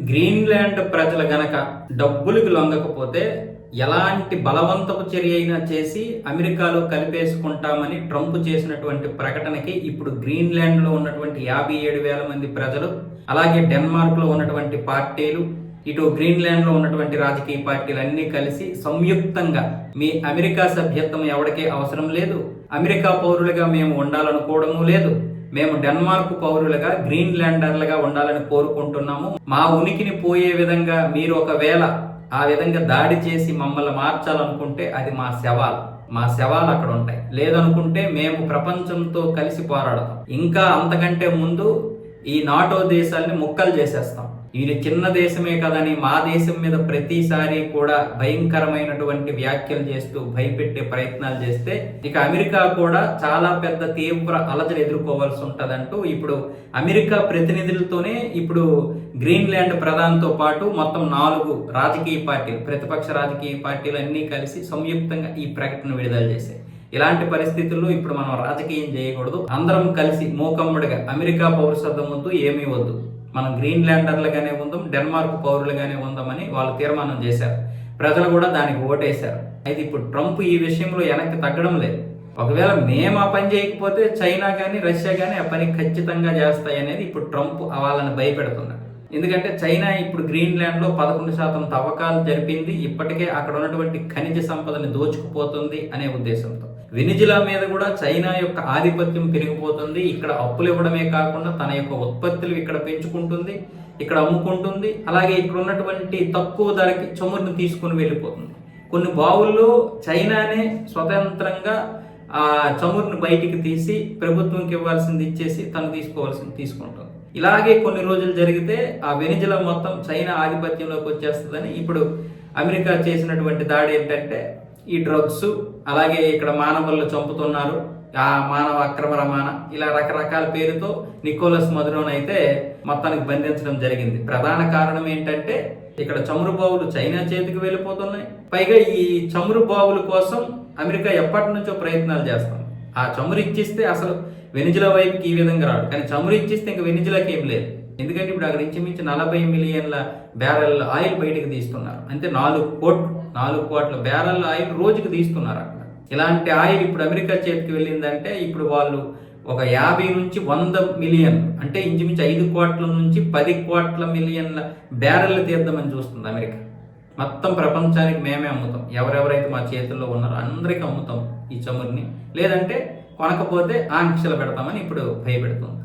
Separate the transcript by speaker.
Speaker 1: Greenland ప్రజలు గనక డబ్బులకు లొంగకపోతే ఎలాంటి బలవంతపు చర్య అయినా చేసి అమెరికాలో కలిపేసుకుంటామని ట్రంప్ చేసినటువంటి ప్రకటనకి ఇప్పుడు గ్రీన్లాండ్లో ఉన్నటువంటి యాభై ఏడు వేల మంది ప్రజలు అలాగే డెన్మార్క్లో ఉన్నటువంటి పార్టీలు ఇటు గ్రీన్లాండ్లో ఉన్నటువంటి రాజకీయ పార్టీలు అన్నీ కలిసి సంయుక్తంగా మీ అమెరికా సభ్యత్వం ఎవరికే అవసరం లేదు అమెరికా పౌరులుగా మేము ఉండాలనుకోవడము లేదు మేము డెన్మార్క్ పౌరులుగా గ్రీన్ ల్యాండర్లుగా ఉండాలని కోరుకుంటున్నాము. మా ఉనికిని పోయే విధంగా మీరు ఒకవేళ ఆ విధంగా దాడి చేసి మమ్మల్ని మార్చాలనుకుంటే అది మా శవాలు. మా శవాలు అక్కడ ఉంటాయి. లేదనుకుంటే మేము ప్రపంచంతో కలిసి పోరాడతాం. ఇంకా అంతకంటే ముందు ఈ నాటో దేశాల్ని ముక్కలు చేసేస్తాం. ఇది చిన్న దేశమే కదని మా దేశం మీద ప్రతిసారి కూడా భయంకరమైనటువంటి వ్యాఖ్యలు చేస్తూ భయపెట్టే ప్రయత్నాలు చేస్తే ఇక అమెరికా కూడా చాలా పెద్ద తీవ్ర అలజడి ఎదుర్కోవాల్సి ఉంటుందంటూ ఇప్పుడు అమెరికా ప్రతినిధులతోనే ఇప్పుడు గ్రీన్లాండ్ ప్రధానితో పాటు మొత్తం నాలుగు రాజకీయ పార్టీలు ప్రతిపక్ష రాజకీయ పార్టీలు అన్నీ కలిసి సంయుక్తంగా ఈ ప్రకటన విడుదల చేశాయి. ఇలాంటి పరిస్థితుల్లో ఇప్పుడు మనం రాజకీయం చేయకూడదు. అందరం కలిసి మూకమ్ముడిగా అమెరికా పౌరసత్వం వద్దు ఏమీ వద్దు. మనం గ్రీన్లాండర్లుగానే ఉందాం డెన్మార్క్ పౌరులుగానే ఉందామని వాళ్ళు తీర్మానం చేశారు. ప్రజలు కూడా దానికి ఓటేశారు. అయితే ఇప్పుడు ట్రంప్ ఈ విషయంలో వెనక్కి తగ్గడం లేదు. ఒకవేళ మేము ఆ పని చేయకపోతే చైనా కానీ రష్యా కానీ ఆ పని ఖచ్చితంగా చేస్తాయి అనేది ఇప్పుడు ట్రంప్ వాళ్ళని భయపెడుతున్నాడు ఎందుకంటే చైనా ఇప్పుడు గ్రీన్లాండ్లో పదకొండు శాతం తవ్వకాలు జరిపింది. ఇప్పటికే అక్కడ ఉన్నటువంటి ఖనిజ సంపదని దోచుకుపోతుంది అనే ఉద్దేశంతో. వెనిజులా మీద కూడా చైనా యొక్క ఆధిపత్యం పెరిగిపోతుంది. ఇక్కడ అప్పులు ఇవ్వడమే కాకుండా తన యొక్క ఉత్పత్తులు ఇక్కడ పెంచుకుంటుంది ఇక్కడ అమ్ముకుంటుంది. అలాగే ఇక్కడ ఉన్నటువంటి తక్కువ ధరకి చమురును తీసుకుని వెళ్ళిపోతుంది. కొన్ని బావుల్లో చైనానే స్వతంత్రంగా ఆ చమురుని బయటికి తీసి ప్రభుత్వంకి ఇవ్వాల్సింది ఇచ్చేసి తను తీసుకోవాల్సింది తీసుకుంటుంది. ఇలాగే కొన్ని రోజులు జరిగితే ఆ వెనిజులా మొత్తం చైనా ఆధిపత్యంలోకి వచ్చేస్తుందని ఇప్పుడు అమెరికా చేసినటువంటి దాడి ఏంటంటే ఈ డ్రగ్స్ అలాగే ఇక్కడ మానవులను చంపుతున్నారు. ఆ మానవ అక్రమ రవాణా ఇలా రకరకాల పేరుతో నికోలస్ మధురోన్ అయితే మొత్తానికి బంధించడం జరిగింది. ప్రధాన కారణం ఏంటంటే ఇక్కడ చమురు బావులు చైనా చేతికి వెళ్ళిపోతున్నాయి. పైగా ఈ చమురు బావుల కోసం అమెరికా ఎప్పటి నుంచో ప్రయత్నాలు చేస్తాం ఆ చమురు ఇచ్చిస్తే అసలు వెనిజులా వైపుకి ఈ విధంగా రాడు. కానీ చమురు ఇచ్చిస్తే ఇంకా వెనిజులాకి ఏం లేదు. ఎందుకంటే ఇప్పుడు అక్కడ ఇంచుమించు నలభై మిలియన్ల బ్యారెల్ ఆయిల్ బయటకు తీస్తున్నారు. అంటే నాలుగు కోట్లు నాలుగు కోట్ల బ్యారల్ ఆయిల్ రోజుకు తీస్తున్నారు అక్కడ. ఇలాంటి ఆయిల్ ఇప్పుడు అమెరికా చేతికి వెళ్ళిందంటే ఇప్పుడు వాళ్ళు ఒక యాభై నుంచి వంద మిలియన్ అంటే ఇంచుమించు ఐదు కోట్ల నుంచి పది కోట్ల మిలియన్ల బ్యారెల్ తీద్దామని చూస్తుంది అమెరికా. మొత్తం ప్రపంచానికి మేమే అమ్ముతాం. ఎవరెవరైతే మా చేతుల్లో ఉన్నారో అందరికీ అమ్ముతాం ఈ చమురుని. లేదంటే కొనకపోతే ఆంక్షలు పెడతామని ఇప్పుడు భయపెడుతుంది.